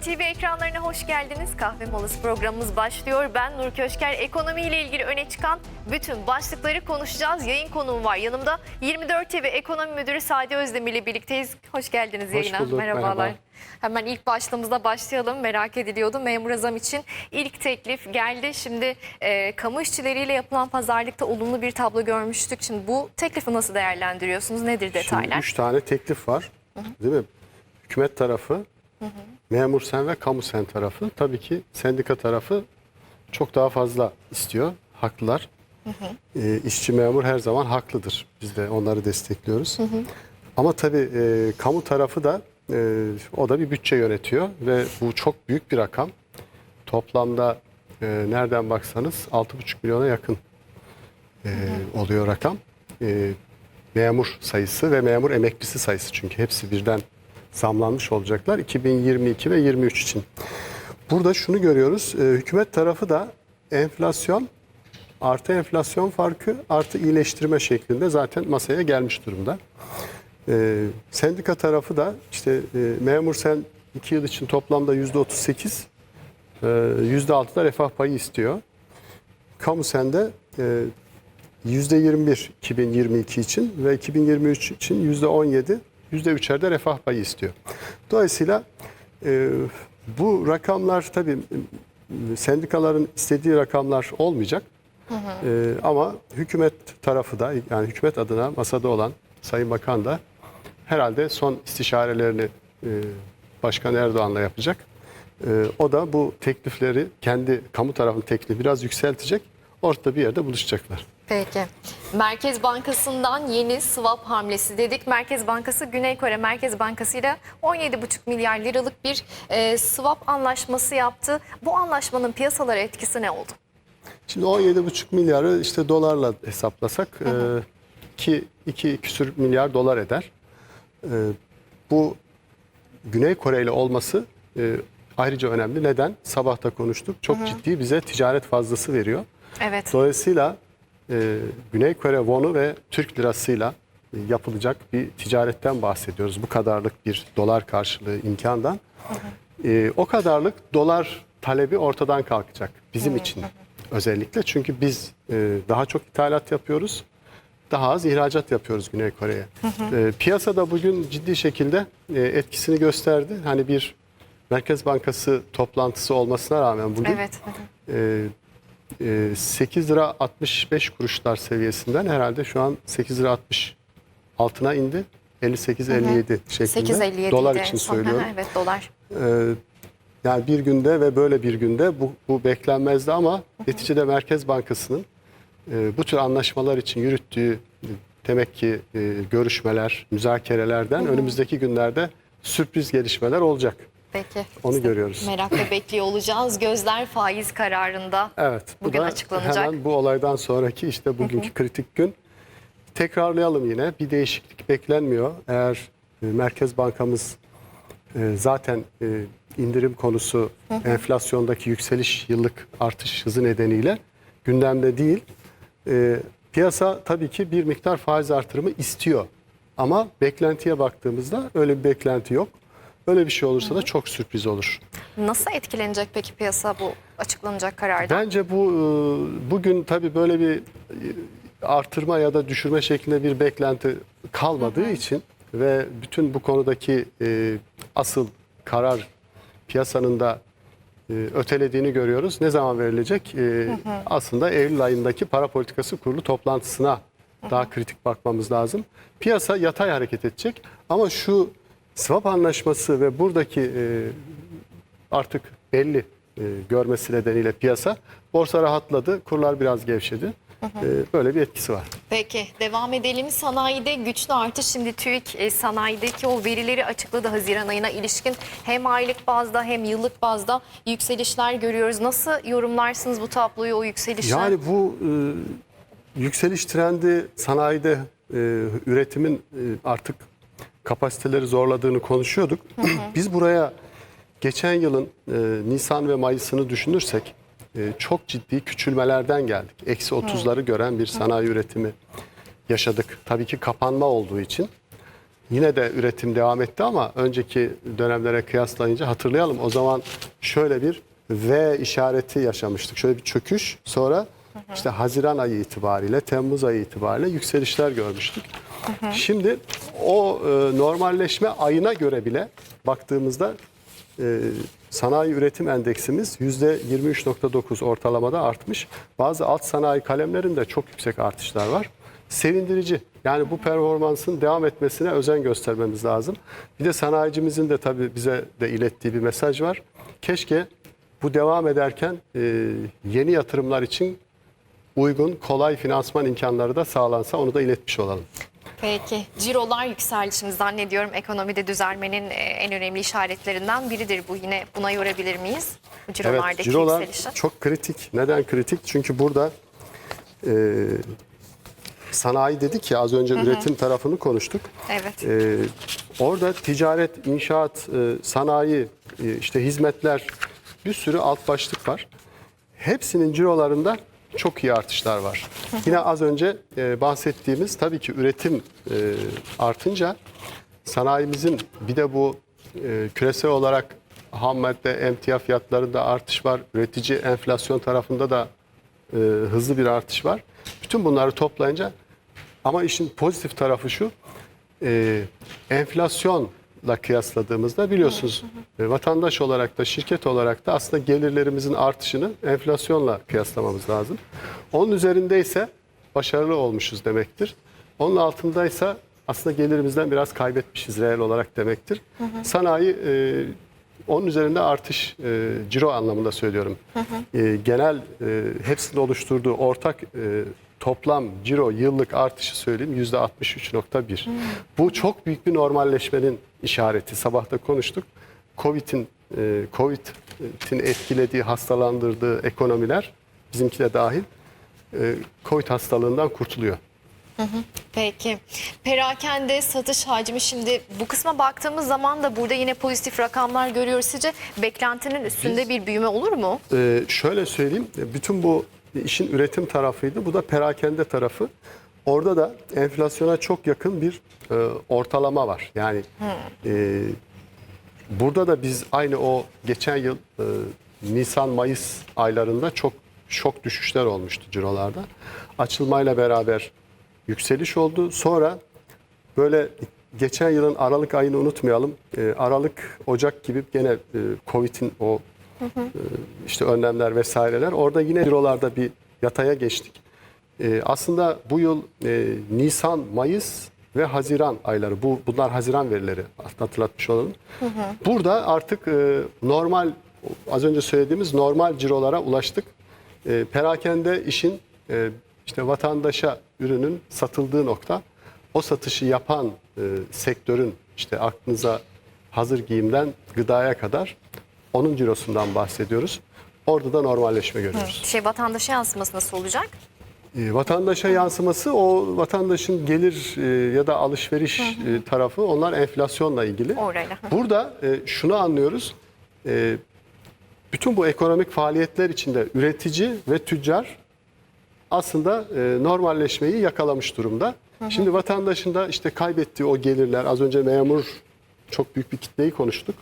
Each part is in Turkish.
TV ekranlarına hoş geldiniz. Kahve molası programımız başlıyor. Ben Nur Köşker. Ekonomi ile ilgili öne çıkan bütün başlıkları konuşacağız. Yayın konuğum var yanımda. 24 TV Ekonomi Müdürü Sadi Özdemir ile birlikteyiz. Hoş geldiniz Hoş yayına. bulduk, Merhabalar. merhaba. Hemen ilk başlığımızda başlayalım. Merak ediliyordu. Memur zam için ilk teklif geldi. Şimdi e, kamu işçileriyle yapılan pazarlıkta olumlu bir tablo görmüştük. Şimdi bu teklifi nasıl değerlendiriyorsunuz? Nedir detaylar? Şimdi üç tane teklif var. Değil mi? Hükümet tarafı, memur sen ve kamu sen tarafı. Tabii ki sendika tarafı çok daha fazla istiyor. Haklılar. Ee, işçi memur her zaman haklıdır. Biz de onları destekliyoruz. Ama tabii e, kamu tarafı da e, o da bir bütçe yönetiyor ve bu çok büyük bir rakam. Toplamda e, nereden baksanız 6,5 milyona yakın e, oluyor rakam. E, memur sayısı ve memur emeklisi sayısı çünkü hepsi birden zamlanmış olacaklar 2022 ve 23 için. Burada şunu görüyoruz. e, hükümet tarafı da enflasyon artı enflasyon farkı artı iyileştirme şeklinde zaten masaya gelmiş durumda. E, sendika tarafı da işte e, memur sen 2 yıl için toplamda %38 e, %6 da refah payı istiyor. Kamu sende e, %21 2022 için ve 2023 için %17, %3'er de refah payı istiyor. Dolayısıyla e, bu rakamlar tabii e, sendikaların istediği rakamlar olmayacak. E, ama hükümet tarafı da yani hükümet adına masada olan Sayın Bakan da herhalde son istişarelerini e, Başkan Erdoğan'la yapacak. E, o da bu teklifleri kendi kamu tarafının teklifi biraz yükseltecek. Ortada bir yerde buluşacaklar. Peki. Merkez Bankası'ndan yeni swap hamlesi dedik. Merkez Bankası Güney Kore Merkez Bankası ile 17,5 milyar liralık bir e, swap anlaşması yaptı. Bu anlaşmanın piyasalara etkisi ne oldu? Şimdi 17,5 milyarı işte dolarla hesaplasak e, ki 2 küsür milyar dolar eder. E, bu Güney Kore ile olması e, ayrıca önemli. Neden? Sabah da konuştuk. Çok ciddi bize ticaret fazlası veriyor. Evet. Dolayısıyla e, Güney Kore wonu ve Türk lirasıyla e, yapılacak bir ticaretten bahsediyoruz. Bu kadarlık bir dolar karşılığı imkandan. E, o kadarlık dolar talebi ortadan kalkacak bizim için özellikle. Çünkü biz e, daha çok ithalat yapıyoruz. Daha az ihracat yapıyoruz Güney Kore'ye. E, piyasada bugün ciddi şekilde e, etkisini gösterdi. Hani bir Merkez Bankası toplantısı olmasına rağmen bugün Evet. e, e, 8 lira 65 kuruşlar seviyesinden herhalde şu an 8 lira 60 altına indi. 58-57 şeklinde. 8.57 Dolar için söylüyorum. evet dolar. Ee, yani bir günde ve böyle bir günde bu, bu beklenmezdi ama neticede Merkez Bankası'nın e, bu tür anlaşmalar için yürüttüğü e, demek ki e, görüşmeler, müzakerelerden önümüzdeki günlerde sürpriz gelişmeler olacak. Peki. Onu görüyoruz. Merakla bekliyor olacağız. Gözler faiz kararında. Evet. bu Bugün da açıklanacak. Hemen bu olaydan sonraki işte bugünkü kritik gün. Tekrarlayalım yine. Bir değişiklik beklenmiyor. Eğer e, Merkez Bankamız e, zaten e, indirim konusu enflasyondaki yükseliş yıllık artış hızı nedeniyle gündemde değil. Piyasa tabii ki bir miktar faiz artırımı istiyor. Ama beklentiye baktığımızda öyle bir beklenti yok. Öyle bir şey olursa da çok sürpriz olur. Nasıl etkilenecek peki piyasa bu açıklanacak karardan? Bence bu e, bugün tabii böyle bir e, artırma ya da düşürme şeklinde bir beklenti kalmadığı için ve bütün bu konudaki e, asıl karar piyasanın da e, ötelediğini görüyoruz. Ne zaman verilecek? E, Aslında Eylül ayındaki para politikası kurulu toplantısına daha kritik bakmamız lazım. Piyasa yatay hareket edecek ama şu swap anlaşması ve buradaki e, artık belli e, görmesi nedeniyle piyasa borsa rahatladı, kurlar biraz gevşedi. E, böyle bir etkisi var. Peki devam edelim. Sanayide güçlü artış. Şimdi TÜİK e, sanayideki o verileri açıkladı Haziran ayına ilişkin. Hem aylık bazda hem yıllık bazda yükselişler görüyoruz. Nasıl yorumlarsınız bu tabloyu, o yükselişler? Yani bu e, yükseliş trendi sanayide e, üretimin e, artık kapasiteleri zorladığını konuşuyorduk. Biz buraya geçen yılın e, Nisan ve Mayıs'ını düşünürsek e, çok ciddi küçülmelerden geldik. Eksi 30'ları gören bir sanayi üretimi yaşadık. Tabii ki kapanma olduğu için. Yine de üretim devam etti ama önceki dönemlere kıyaslayınca hatırlayalım. O zaman şöyle bir V işareti yaşamıştık. Şöyle bir çöküş. Sonra işte Haziran ayı itibariyle, Temmuz ayı itibariyle yükselişler görmüştük. Şimdi o e, normalleşme ayına göre bile baktığımızda e, sanayi üretim endeksimiz %23.9 ortalamada artmış. Bazı alt sanayi kalemlerinde çok yüksek artışlar var. Sevindirici. Yani bu performansın devam etmesine özen göstermemiz lazım. Bir de sanayicimizin de tabii bize de ilettiği bir mesaj var. Keşke bu devam ederken e, yeni yatırımlar için uygun, kolay finansman imkanları da sağlansa onu da iletmiş olalım. Peki. Cirolar yükseldi şimdi zannediyorum ekonomide düzelmenin e, en önemli işaretlerinden biridir bu. Yine buna yorabilir miyiz? Bu cirolardaki Evet, cirolar yükselişi. çok kritik. Neden kritik? Çünkü burada e, sanayi dedik ya az önce üretim tarafını konuştuk. Evet. E, orada ticaret, inşaat, e, sanayi, e, işte hizmetler bir sürü alt başlık var. Hepsinin cirolarında çok iyi artışlar var. Yine az önce e, bahsettiğimiz tabii ki üretim e, artınca sanayimizin bir de bu e, küresel olarak ham madde emtia fiyatlarında artış var. Üretici enflasyon tarafında da e, hızlı bir artış var. Bütün bunları toplayınca ama işin pozitif tarafı şu e, enflasyonla kıyasladığımızda biliyorsunuz e, vatandaş olarak da şirket olarak da aslında gelirlerimizin artışını enflasyonla kıyaslamamız lazım. Onun üzerindeyse başarılı olmuşuz demektir. Onun altındaysa aslında gelirimizden biraz kaybetmişiz reel olarak demektir. Sanayi e, onun üzerinde artış e, ciro anlamında söylüyorum. E, genel e, hepsinin oluşturduğu ortak e, toplam ciro yıllık artışı söyleyeyim yüzde 63.1. Bu çok büyük bir normalleşmenin işareti. Sabah da konuştuk. Covid'in e, Covid'in etkilediği, hastalandırdığı ekonomiler bizimki de dahil e, Covid hastalığından kurtuluyor. Peki. Perakende satış hacmi şimdi bu kısma baktığımız zaman da burada yine pozitif rakamlar görüyoruz. Sizce beklentinin üstünde Biz- bir büyüme olur mu? Ee, şöyle söyleyeyim, bütün bu işin üretim tarafıydı. Bu da perakende tarafı. Orada da enflasyona çok yakın bir e, ortalama var. Yani e, burada da biz aynı o geçen yıl e, Nisan-Mayıs aylarında çok şok düşüşler olmuştu cirolarda. Açılmayla beraber yükseliş oldu. Sonra böyle geçen yılın Aralık ayını unutmayalım. E, Aralık, Ocak gibi gene e, Covid'in o e, işte önlemler vesaireler. Orada yine cirolarda bir yataya geçtik. E, aslında bu yıl e, Nisan, Mayıs ve Haziran ayları. Bu bunlar Haziran verileri hatırlatmış olalım. Burada artık e, normal az önce söylediğimiz normal cirolara ulaştık. E, perakende işin e, işte vatandaşa ürünün satıldığı nokta o satışı yapan e, sektörün işte aklınıza hazır giyimden gıdaya kadar onun cirosundan bahsediyoruz. Orada da normalleşme görüyoruz. Şey vatandaşa yansıması nasıl olacak? E, vatandaşa yansıması o vatandaşın gelir e, ya da alışveriş e, tarafı onlar enflasyonla ilgili. Orayla. Burada e, şunu anlıyoruz. E, bütün bu ekonomik faaliyetler içinde üretici ve tüccar aslında e, normalleşmeyi yakalamış durumda. Şimdi vatandaşın da işte kaybettiği o gelirler az önce memur çok büyük bir kitleyi konuştuk.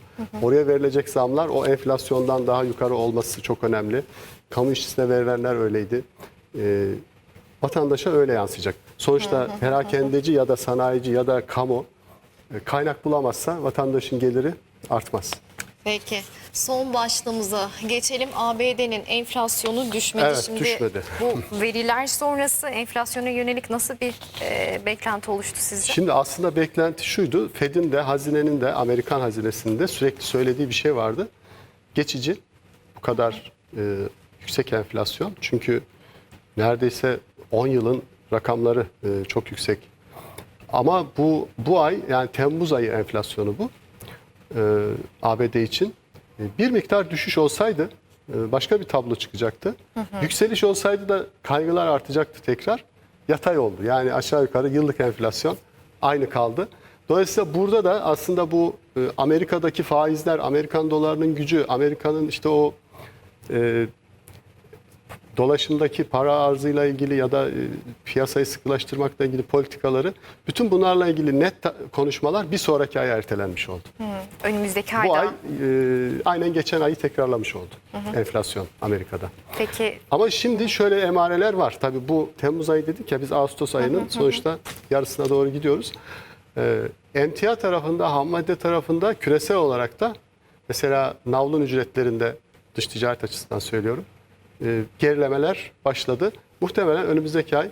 Oraya verilecek zamlar o enflasyondan daha yukarı olması çok önemli. Kamu işçisine verilenler öyleydi. E, vatandaşa öyle yansıyacak. Sonuçta perakendeci ya da sanayici ya da kamu e, kaynak bulamazsa vatandaşın geliri artmaz. Peki son başlığımıza geçelim. ABD'nin enflasyonu düşmedi. Evet, Şimdi düşmedi. bu veriler sonrası enflasyona yönelik nasıl bir e, beklenti oluştu sizce? Şimdi aslında beklenti şuydu. Fed'in de hazinenin de Amerikan hazinesinin de sürekli söylediği bir şey vardı. Geçici bu kadar e, yüksek enflasyon. Çünkü neredeyse 10 yılın rakamları e, çok yüksek. Ama bu bu ay yani Temmuz ayı enflasyonu bu. E, ABD için. E, bir miktar düşüş olsaydı e, başka bir tablo çıkacaktı. Yükseliş olsaydı da kaygılar artacaktı tekrar. Yatay oldu. Yani aşağı yukarı yıllık enflasyon aynı kaldı. Dolayısıyla burada da aslında bu e, Amerika'daki faizler, Amerikan dolarının gücü, Amerika'nın işte o e, dolaşımdaki para arzıyla ilgili ya da e, piyasayı sıkılaştırmakla ilgili politikaları bütün bunlarla ilgili net konuşmalar bir sonraki aya ertelenmiş oldu. Önümüzdeki Bu ayda. ay e, aynen geçen ayı tekrarlamış oldu enflasyon Amerika'da. Peki Ama şimdi şöyle emareler var. Tabii bu Temmuz ayı dedik ya biz Ağustos ayının sonuçta yarısına doğru gidiyoruz. Ee, emtia tarafında, ham madde tarafında küresel olarak da mesela navlun ücretlerinde dış ticaret açısından söylüyorum. E, gerilemeler başladı. Muhtemelen önümüzdeki ay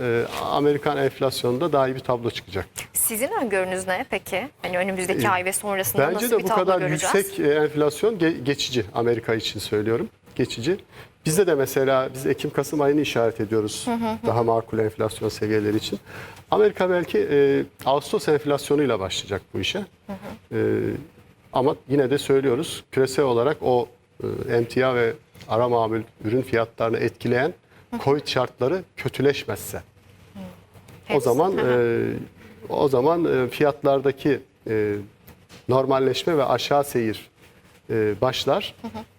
e, Amerikan enflasyonunda daha iyi bir tablo çıkacak. sizin öngörünüz ne peki? Hani önümüzdeki ay ve sonrasında Bence nasıl de bir bu tablo kadar göreceğiz? yüksek e, enflasyon ge- geçici Amerika için söylüyorum. Geçici. Bizde de mesela biz Ekim-Kasım ayını işaret ediyoruz daha makul enflasyon seviyeleri için. Amerika belki e, Ağustos enflasyonuyla başlayacak bu işe. E, ama yine de söylüyoruz küresel olarak o e, emtia ve ara mamul ürün fiyatlarını etkileyen Covid şartları kötüleşmezse o Hepsi. zaman Hı hı. e, o zaman e, fiyatlardaki e, normalleşme ve aşağı seyir e, başlar.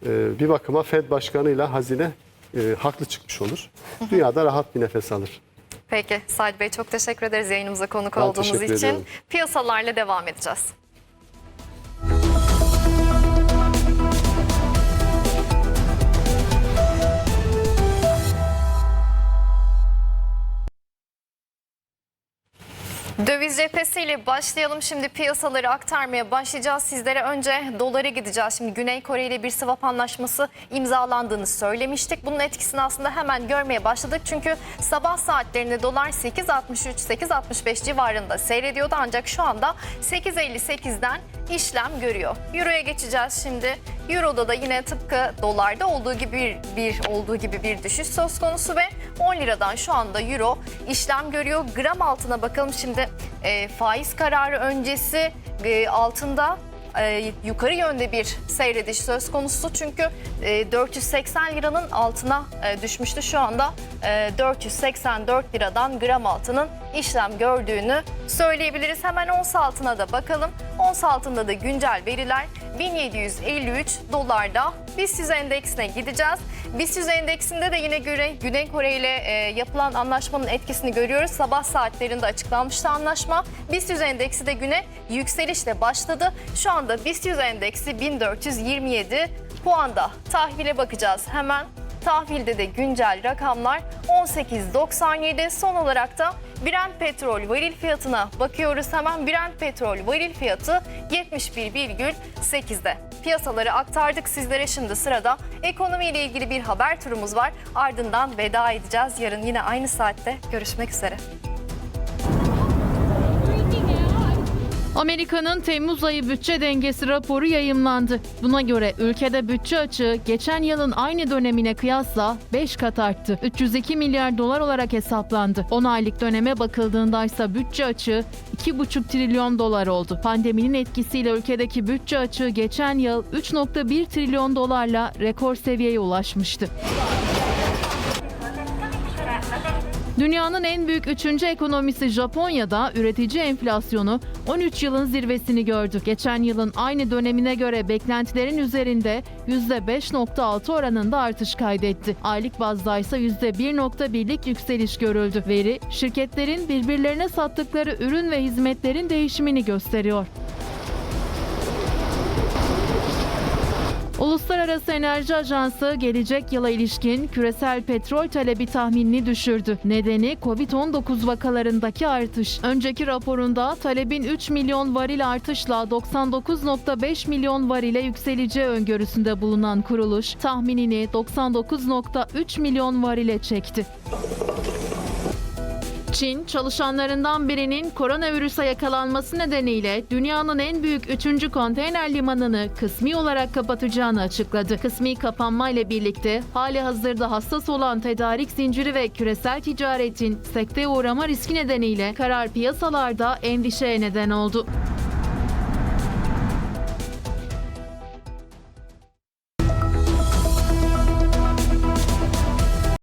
E, bir bakıma Fed başkanıyla hazine e, haklı çıkmış olur. Dünyada rahat bir nefes alır. Peki Said Bey çok teşekkür ederiz yayınımıza konuk Ben olduğunuz için. ediyorum. Piyasalarla devam edeceğiz. Döviz cephesiyle başlayalım. Şimdi piyasaları aktarmaya başlayacağız. Sizlere önce dolara gideceğiz. Şimdi Güney Kore ile bir swap anlaşması imzalandığını söylemiştik. Bunun etkisini aslında hemen görmeye başladık. Çünkü sabah saatlerinde dolar 8.63-8.65 civarında seyrediyordu. Ancak şu anda 8.58'den işlem görüyor. Euro'ya geçeceğiz şimdi. Euro'da da yine tıpkı dolarda olduğu gibi bir, bir olduğu gibi bir düşüş söz konusu ve 10 liradan şu anda Euro işlem görüyor. Gram altına bakalım şimdi e, faiz kararı öncesi e, altında e, yukarı yönde bir seyrediş söz konusu. Çünkü e, 480 liranın altına e, düşmüştü. Şu anda e, 484 liradan gram altının işlem gördüğünü söyleyebiliriz. Hemen ons altına da bakalım. Ons altında da güncel veriler 1753 dolarda BIST 100 endeksine gideceğiz. BIST 100 endeksinde de yine göre Güney Kore ile e, yapılan anlaşmanın etkisini görüyoruz. Sabah saatlerinde açıklanmıştı anlaşma. BIST 100 endeksi de güne yükselişle başladı. Şu anda BIST 100 endeksi 1427 puanda. Tahvile bakacağız hemen. Tahvilde de güncel rakamlar 18.97. Son olarak da Brent petrol varil fiyatına bakıyoruz hemen. Brent petrol varil fiyatı 71,8'de. Piyasaları aktardık sizlere şimdi sırada ekonomiyle ilgili bir haber turumuz var. Ardından veda edeceğiz. Yarın yine aynı saatte görüşmek üzere. Amerika'nın Temmuz ayı bütçe dengesi raporu yayımlandı. Buna göre ülkede bütçe açığı geçen yılın aynı dönemine kıyasla 5 kat arttı. 302 milyar dolar olarak hesaplandı. 10 aylık döneme bakıldığında ise bütçe açığı 2,5 trilyon dolar oldu. Pandeminin etkisiyle ülkedeki bütçe açığı geçen yıl 3,1 trilyon dolarla rekor seviyeye ulaşmıştı. Dünyanın en büyük üçüncü ekonomisi Japonya'da üretici enflasyonu 13 yılın zirvesini gördü. Geçen yılın aynı dönemine göre beklentilerin üzerinde %5.6 oranında artış kaydetti. Aylık bazda ise %1.1'lik yükseliş görüldü. Veri, şirketlerin birbirlerine sattıkları ürün ve hizmetlerin değişimini gösteriyor. Uluslararası Enerji Ajansı gelecek yıla ilişkin küresel petrol talebi tahminini düşürdü. Nedeni Covid-19 vakalarındaki artış. Önceki raporunda talebin 3 milyon varil artışla 99.5 milyon varile yükseleceği öngörüsünde bulunan kuruluş tahminini 99.3 milyon varile çekti. Çin, çalışanlarından birinin koronavirüse yakalanması nedeniyle dünyanın en büyük 3. konteyner limanını kısmi olarak kapatacağını açıkladı. Kısmi kapanmayla birlikte hali hazırda hassas olan tedarik zinciri ve küresel ticaretin sekteye uğrama riski nedeniyle karar piyasalarda endişeye neden oldu.